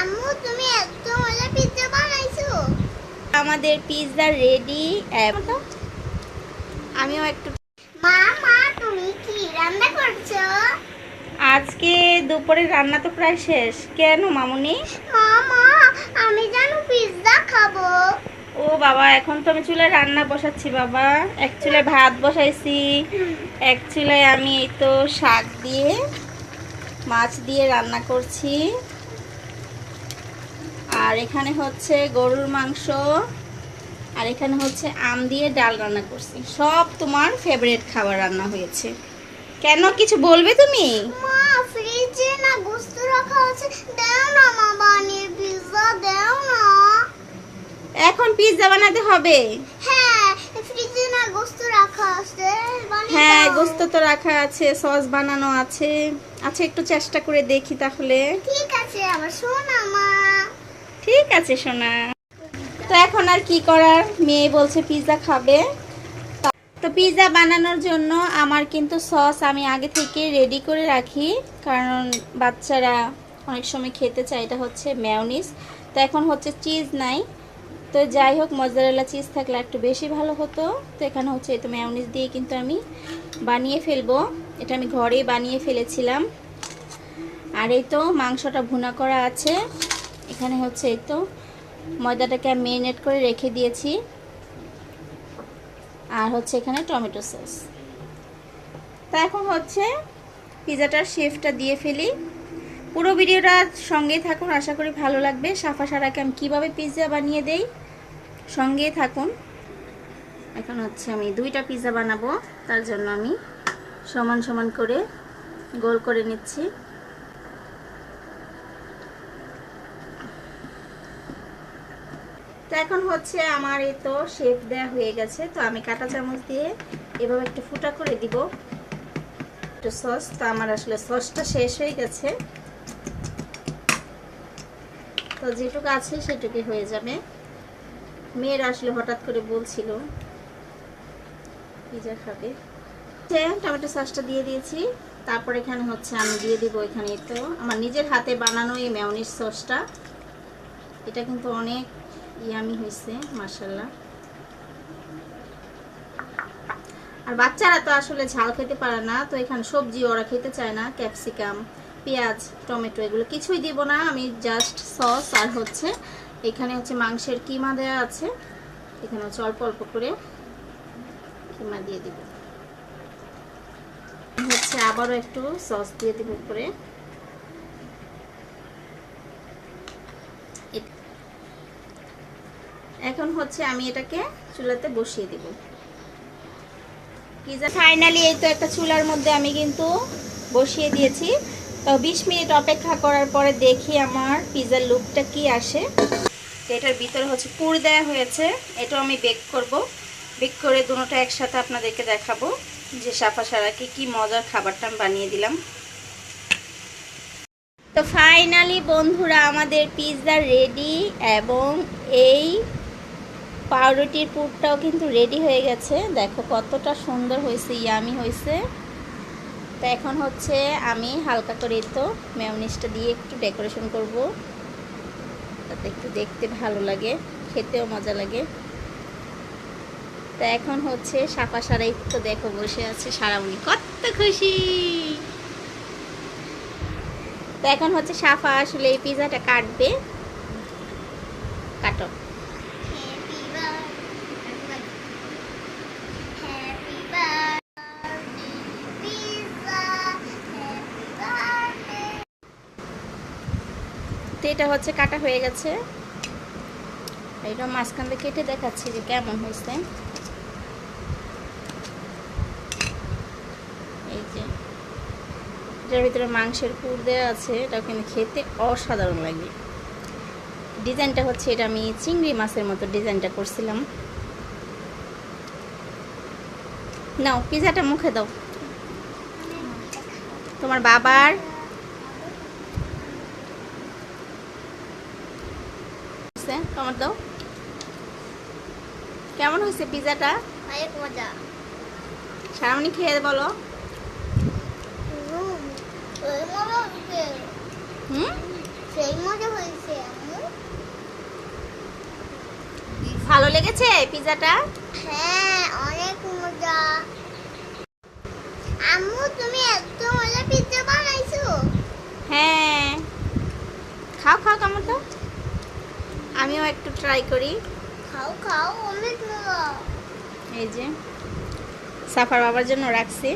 আম্মু তুমি এত মজা পিৎজা বানাইছো। আমাদের পিৎজা রেডি আমিও একটু মা মা তুমি কি রান্না করছ? আজকে দুপুরে রান্না তো প্রায় শেষ। কেন মামুনি? মা মা আমি জানো পিৎজা খাব। ও বাবা এখন তো আমি চুলায় রান্না বসাচ্ছি বাবা। এক চুলায় ভাত বসাইছি এক চুলায় আমি এই তো শাক দিয়ে মাছ দিয়ে রান্না করছি। আর এখানে হচ্ছে গরুর মাংস আর এখানে হচ্ছে আম দিয়ে ডাল রান্না করছি। সব তোমার ফেভারিট খাবার রান্না হয়েছে। কেন কিছু বলবে তুমি? মা ফ্রিজে না গোস্ত রাখা আছে। দাও না মা বানিয়ে পিৎজা দাও না। এখন পিৎজা বানাতে হবে। হ্যাঁ ফ্রিজে না গোস্ত রাখা আছে। হ্যাঁ গোস্ত তো রাখা আছে সস বানানো আছে। আচ্ছা একটু চেষ্টা করে দেখি তাহলে। ঠিক আছে আমার শোনা মা। ঠিক আছে, সোনা। তো এখন আর কি করার? মেয়ে বলছে পিৎজা খাবে। তো পিৎজা বানানোর জন্য আমার কিন্তু সস আমি আগে থেকে রেডি করে রাখি, কারণ বাচ্চারা অনেক সময় খেতে চায়, এটা হচ্ছে ম্যাওনিস তো এখন হচ্ছে চিজ নাই। তো যাই হোক মজারেলা চিজ থাকলে একটু বেশি ভালো হতো। তো এখানে হচ্ছে তো ম্যাওনিস দিয়ে কিন্তু আমি বানিয়ে ফেলব। এটা আমি ঘরেই বানিয়ে ফেলেছিলাম। আর এই তো মাংসটা ভুনা করা আছে। এখানে হচ্ছে এই তো ময়দাটাকে আমি মেরিনেট করে রেখে দিয়েছি। আর হচ্ছে এখানে টমেটো সস। তা এখন হচ্ছে পিজাটার শেফটা দিয়ে ফেলি। পুরো ভিডিওটা সঙ্গেই থাকুন, আশা করি ভালো লাগবে। সাফা সারাকে আমি কীভাবে পিৎজা বানিয়ে দেই সঙ্গেই থাকুন। এখন হচ্ছে আমি দুইটা পিৎজা বানাবো, তার জন্য আমি সমান সমান করে গোল করে নিচ্ছি। তো এখন হচ্ছে আমার এই তো শেপ দেওয়া হয়ে গেছে। তো আমি কাঁটা চামচ দিয়ে এভাবে একটু ফুটা করে দিব। একটু সস তো আমার আসলে সসটা শেষ হয়ে গেছে। তো যেটুকু আছে সেটুকু হয়ে যাবে। মেয়ের আসলে হঠাৎ করে বলছিল পিজা খাবে? টমেটো সসটা দিয়ে দিয়েছি। তারপর এখানে হচ্ছে আমি দিয়ে দিব এখানে তো। আমার নিজের হাতে বানানো এই ম্যাওনিজ সসটা এটা কিন্তু অনেক ইয়ামি হয়েছে মার্শাল্লাহ আর বাচ্চারা তো আসলে ঝাল খেতে পারে না, তো এখানে সবজি ওরা খেতে চায় না, ক্যাপসিকাম, পেঁয়াজ, টমেটো, এগুলো কিছুই দিব না, আমি জাস্ট সস আর হচ্ছে এখানে হচ্ছে মাংসের কিমা দেওয়া আছে, এখানে হচ্ছে অল্প অল্প করে কিমা দিয়ে দিব। হচ্ছে আবারও একটু সস দিয়ে দিব উপরে এ- এখন হচ্ছে আমি এটাকে চুলাতে বসিয়ে দিব। পিজা ফাইনালি এই তো একটা চুলার মধ্যে আমি কিন্তু বসিয়ে দিয়েছি। তো বিশ মিনিট অপেক্ষা করার পরে দেখি আমার পিজার লুকটা কি আসে। এটার ভিতরে হচ্ছে পুর দেওয়া হয়েছে, এটাও আমি বেক করব। বেক করে দুটোটা একসাথে আপনাদেরকে দেখাবো যে সাফা সারাকে কি কি মজার খাবারটা আমি বানিয়ে দিলাম। তো ফাইনালি বন্ধুরা আমাদের পিৎজা রেডি এবং এই পাউরুটির পুরটাও কিন্তু রেডি হয়ে গেছে। দেখো কতটা সুন্দর হয়েছে ইয়ামি হয়েছে। তো এখন হচ্ছে আমি হালকা করে তো মেয়নিসটা দিয়ে একটু ডেকোরেশন করব। তাতে একটু দেখতে ভালো লাগে, খেতেও মজা লাগে। তো এখন হচ্ছে সাফা সারাই তো দেখো বসে আছে সারামণি কত খুশি! তো এখন হচ্ছে সাফা আসলে এই পিজাটা কাটবে। কাটো। তো এটা হচ্ছে কাটা হয়ে গেছে। এটা মাঝখান দিয়ে কেটে দেখাচ্ছি যে কেমন হয়েছে। এই যে, এটার ভিতরে মাংসের পুর দেওয়া আছে, এটা কিন্তু খেতে অসাধারণ লাগে। ডিজাইনটা হচ্ছে এটা আমি চিংড়ি মাছের মতো ডিজাইনটা করছিলাম। নাও, পিজাটা মুখে দাও। তোমার বাবার হয়েছে? টমেটো দাও। কেমন হয়েছে পিজাটা? অনেক মজা সারামণি খেয়ে বলো। হুম, সেই মজা হয়েছে ভালো লেগেছে পিৎজাটা হ্যাঁ অনেক মজা। আম্মু তুমি এত মজা পিৎজা বানাইছো হ্যাঁ খাও খাও কেমন তো আমিও একটু ট্রাই করি। খাও খাও অনেক মজা। এই যে সাফার বাবার জন্য রাখছি।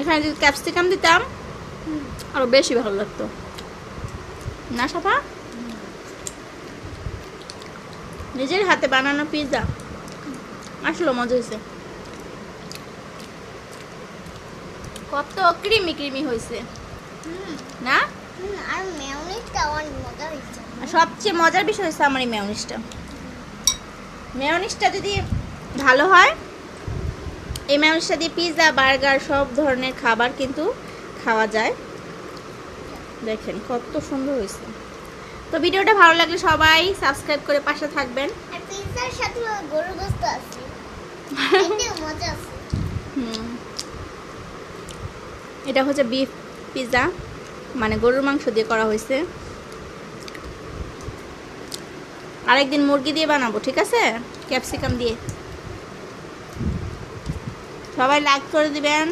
এখানে যদি ক্যাপসিকাম দিতাম আরও বেশি ভালো লাগতো। না সাফা? নিজের হাতে বানানো পিৎজা আসলো মজা হয়েছে। কত ক্রিমি ক্রিমি হয়েছে না? আর মেয়নিজটা অনেক মজা হয়েছে। সবচেয়ে মজার বিষয় হচ্ছে আমার এই মেয়নিসটা মেয়নিসটা যদি ভালো হয় এই মেয়নিসটা দিয়ে পিৎজা বার্গার সব ধরনের খাবার কিন্তু খাওয়া যায়। দেখেন কত সুন্দর হয়েছে। তো ভিডিওটা ভালো লাগলে সবাই সাবস্ক্রাইব করে পাশে থাকবেন। পিৎজার সাথে গরু গোস্ত আছে। মজা আছে। হুম। এটা হচ্ছে বিফ পিৎজা মানে গরুর মাংস দিয়ে করা হয়েছে। আরেকদিন মুরগি দিয়ে বানাবো, ঠিক আছে? ক্যাপসিকাম দিয়ে। সবাই লাইক করে দিবেন।